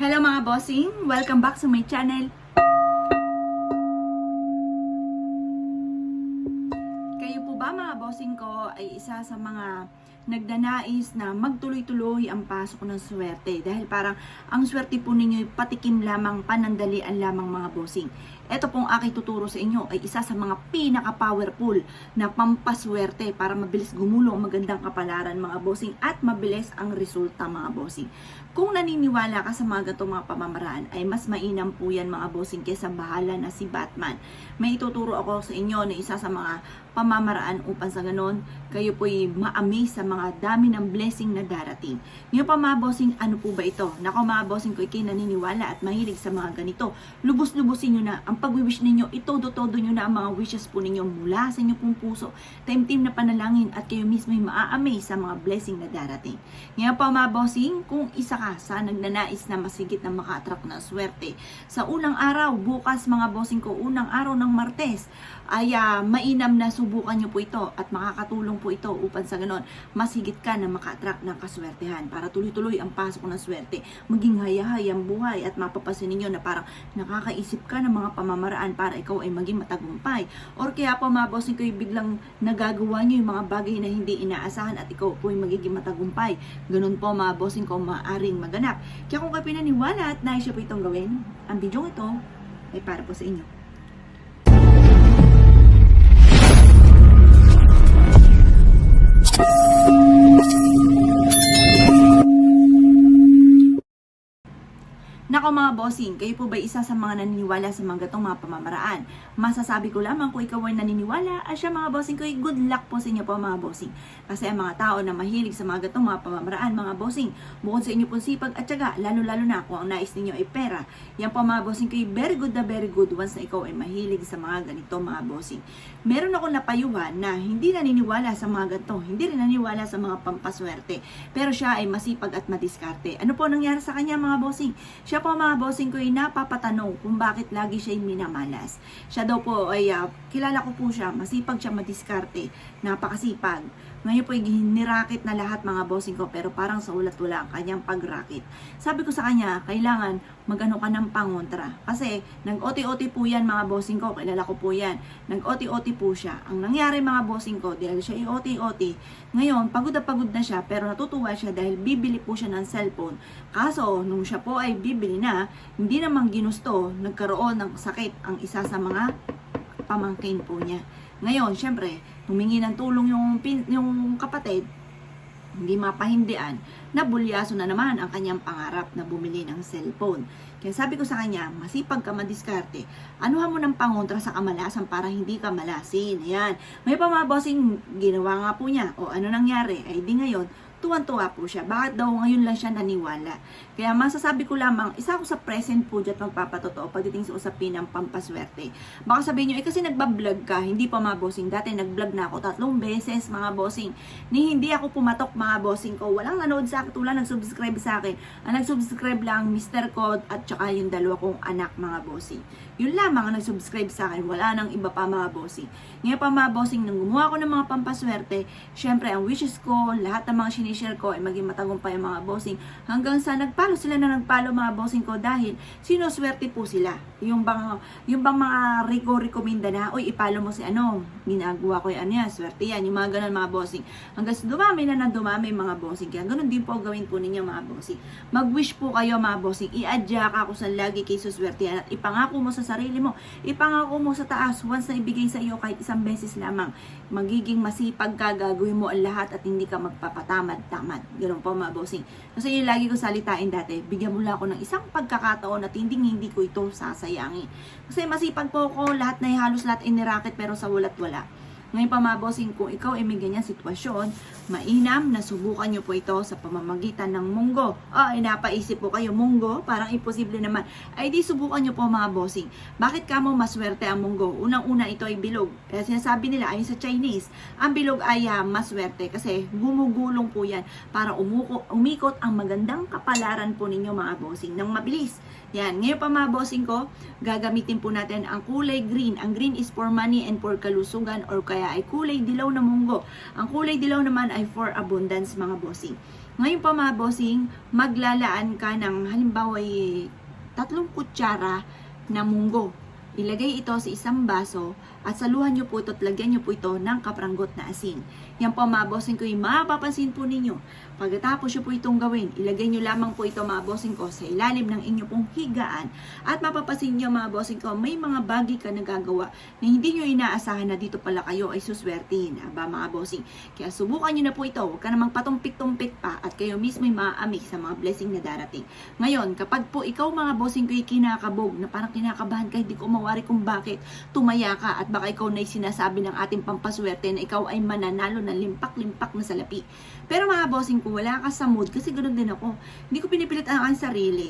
Hello mga bossing! Welcome back sa my channel. Kayo po ba mga bossing ko ay isa sa mga nagdanais na magtuloy-tuloy ang pasok ng swerte dahil parang ang swerte po ninyo ay patikim lamang panandalian lamang mga bossing. Ito pong aking tuturo sa inyo ay isa sa mga pinaka-powerful na pampaswerte para mabilis gumulong ang magandang kapalaran mga bossing at mabilis ang resulta mga bossing. Kung naniniwala ka sa mga ganitong mga pamamaraan ay mas mainam po yan mga bossing kaysa bahala na si Batman. May ituturo ako sa inyo na isa sa mga pamamaraan upang sa ganon kayo po'y ma-amaze sa mga dami ng blessing na darating. Ngayon pa mga bossing, ano po ba ito? Nako mga bossing ko, ikay naniniwala at mahilig sa mga ganito. Lubos-lubosin nyo na ang pag-wish ninyo, itodo-todo nyo na ang mga wishes po ninyo mula sa inyong pong puso. Time-team na panalangin at kayo mismo ay maa-amaze sa mga blessing na darating. Ngayon pa mga bossing, kung isa ka sa nagnanais na masigit na maka-attract ng swerte, sa unang araw, bukas mga bossing ko, unang araw ng Martes, ay ah, mainam na subukan nyo po ito at makakatulong po ito upang sa ganon, mas higit ka na maka-attract ng kaswertehan para tuloy-tuloy ang pasok ng swerte, maging hayahay ang buhay at mapapasin ninyo na parang nakakaisip ka ng mga pamamaraan para ikaw ay maging matagumpay. Or kaya po mga bossing ko, biglang nagagawa nyo yung mga bagay na hindi inaasahan at ikaw po ay magiging matagumpay. Ganun po mga bossing ko maaring maganap. Kaya kung kayo pinaniwala at nais siya po itong gawin, ang video ito ay para po sa inyo. Nako mga bossing, kayo po ba isa sa mga naniniwala sa mga gatong mga pamamaraan? Masasabi ko lamang kung ikaw ay naniniwala, at siya mga bossing ko, good luck po sa inyo po mga bossing. Kasi ang mga tao na mahilig sa mga gatong mga pamamaraan, mga bossing, bukod sa inyo pong sipag at syaga, lalo-lalo na kung ang nais ninyo ay pera. Yan po mga bossing ko, very good na very good once na ikaw ay mahilig sa mga ganito mga bossing. Meron ako napayuhan na hindi naniniwala sa mga ganito, hindi rin naniniwala sa mga pampaswerte, pero siya ay masipag at madiskarte. Ano po nangyari sa kanya mga bossing? Siya po mga bossing ko ay napapatanong kung bakit lagi siya minamalas. Siya daw po ay ah, kilala ko po siya, masipag siya madiskarte, napakasipag. Ngayon po ay nirakit na lahat mga bossing ko pero parang sa ulat wala ang kanyang pagrakit. Sabi ko sa kanya, kailangan magano ka ng pangontra. Kasi nag-OT-OT po yan mga bossing ko, kilala ko po yan. Nag-OT-OT po siya. Ang nangyari mga bossing ko, dahil siya i-OT-OT, ngayon pagod na pagod na siya pero natutuwa siya dahil bibili po siya ng cellphone. Kaso nung siya po ay bibili na, hindi naman ginusto, nagkaroon ng sakit ang isa sa mga pamangkin po niya. Ngayon, syempre, humingi ng tulong yung, pin, yung kapatid, hindi mapahindian, nabulyaso na naman ang kanyang pangarap na bumili ng cellphone. Kaya sabi ko sa kanya, masipag ka madiskarte, anuhan mo ng pangontra sa kamalasan para hindi ka malasin. Ayan. May pa mga bossing, ginawa nga po niya. O ano nangyari? Ay di ngayon, tuwan-tuwa po siya. Bakit daw ngayon lang siya naniwala? Kaya masasabi ko lamang, isa ako sa present po dyan magpapatotoo pagdating sa usapin ng pampaswerte. Baka sabihin nyo, eh kasi nagbablog ka, hindi pa mga bossing. Dati nagblog na ako tatlong beses mga bossing. Ni hindi ako pumatok mga bossing ko. Walang nanood sa akin, tulad nag-subscribe sa akin. Ang nag-subscribe lang, Mr. Code at saka yung dalawa kong anak mga bossing. Yun lamang ang nag-subscribe sa akin. Wala nang iba pa mga bossing. Ngayon pa mga bossing, nang gumawa ko ng mga pampaswerte, syempre ang wishes ko, lahat ng mga sinishare ko ay maging matagumpay ang mga bossing. Hanggang sa nagpalo sila na nagpalo mga bossing ko dahil sinuswerte po sila. Yung bang, yung bang mga Rico recommenda na, uy, ipalo mo si ano, ginagawa ko yung ano yan, swerte yan, yung mga ganun mga bossing. Hanggang sa dumami na na dumami mga bossing. Kaya ganun din po gawin po ninyo mga bossing. Mag-wish po kayo mga bossing. I-adya ka kung saan lagi kayo suswerte. At ipangako mo sa sarili mo. Ipangako mo sa taas. Once na ibigay sa iyo kahit isang beses lamang. Magiging masipag ka, gagawin mo ang lahat at hindi ka magpapatamad-tamad. Ganun po mga bossing. Kasi yung lagi ko salitain dati, bigyan mo lang ako ng isang pagkakataon at hindi hindi ko ito sasayangin. Kasi masipag po ako, lahat na halos lahat inirakit pero sa walat wala. Ngayon pa mga bossing, kung ikaw ay may ganyan sitwasyon, mainam na subukan nyo po ito sa pamamagitan ng munggo. Ah, ay napaisip po kayo, munggo? Parang imposible naman. Ay di subukan nyo po mga bossing. Bakit kamo maswerte ang munggo? Unang-una ito ay bilog. Kaya sinasabi nila, ayon sa Chinese, ang bilog ay uh, maswerte kasi gumugulong po yan para umuko, umikot ang magandang kapalaran po ninyo mga bossing ng mabilis. Yan. Ngayon pa mga bossing ko, gagamitin po natin ang kulay green. Ang green is for money and for kalusugan or kaya ay kulay dilaw na munggo. Ang kulay dilaw naman ay for abundance mga bossing. Ngayon pa mga bossing, maglalaan ka ng halimbawa eh, tatlong kutsara na munggo. Ilagay ito sa isang baso at saluhan nyo po ito at lagyan nyo po ito ng kapranggot na asin. Yan po mga bossing ko, yung mapapansin po ninyo. Pagkatapos nyo po itong gawin, ilagay nyo lamang po ito mga bossing ko sa ilalim ng inyo pong higaan. At mapapansin nyo mga bossing ko, may mga bagay ka nagagawa na hindi nyo inaasahan na dito pala kayo ay suswertihin. Aba mga bossing. Kaya subukan nyo na po ito. Huwag ka namang patumpik-tumpik pa at kayo mismo ay maaamik sa mga blessing na darating. Ngayon, kapag po ikaw mga bossing ko ay kinakabog na parang kinakabahan ka, hindi ko mawari kung bakit tumaya ka at baka ikaw na sinasabi ng ating pampaswerte na ikaw ay mananalo ng limpak-limpak na salapi. Pero mga bossing ko, wala ka sa mood kasi ganoon din ako. Hindi ko pinipilit ang aking sarili.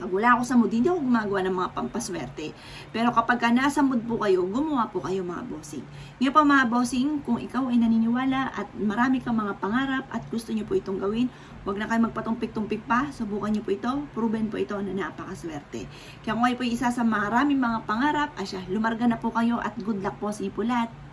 Pag wala ako sa mood, hindi ako gumagawa ng mga pampaswerte. Pero kapag ka nasa mood po kayo, gumawa po kayo mga bossing. Ngayon pa mga bossing, kung ikaw ay naniniwala at marami kang mga pangarap at gusto niyo po itong gawin, huwag na kayo magpatumpik-tumpik pa, subukan niyo po ito, proven po ito na napakaswerte. Kaya kung kayo po isa sa maraming mga pangarap, asya, lumarga na po kayo at good luck po sa inyo po lahat.